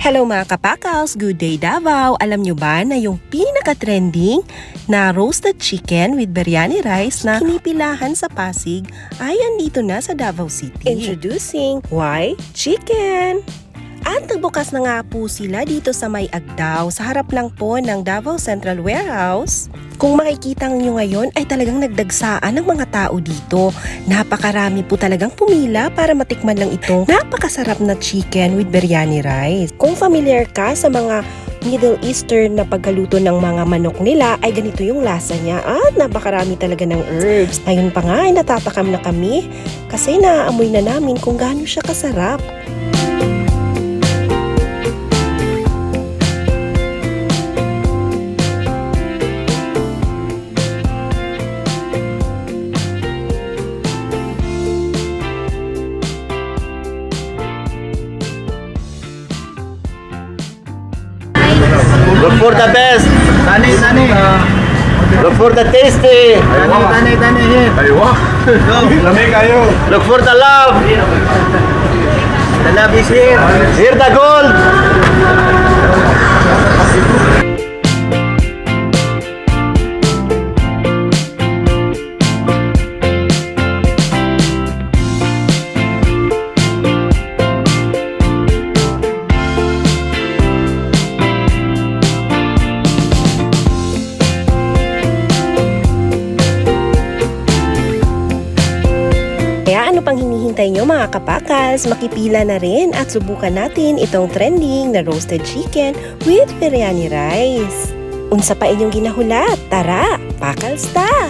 Hello mga kapakals! Good day Davao! Alam nyo ba na yung pinaka-trending na roasted chicken with biryani rice na kinipilahan sa Pasig ay andito na sa Davao City? Introducing Why Chicken! At nagbukas na nga po sila dito sa May Agdaw sa harap lang po ng Davao Central Warehouse. Kung makikita nyo ngayon ay talagang nagdagsaan ng mga tao dito. Napakarami po talagang pumila para matikman lang itong napakasarap na chicken with biryani rice. Kung familiar ka sa mga Middle Eastern na pagkaluto ng mga manok nila ay ganito yung lasa niya at napakarami talaga ng herbs. Ngayon pa nga ay natatakam na kami kasi naaamoy na namin kung gaano siya kasarap. Look for the best. Tani, tani. Look for the tasty. Tani, tani, tani. Here. Aywa. Lami kayo. Look for the love. The love is here. Here the gold. Kaya ano pang hinihintay nyo mga kapakals? Makipila na rin at subukan natin itong trending na roasted chicken with biryani rice. Unsa pa inyong ginahulat? Tara, pakals ta!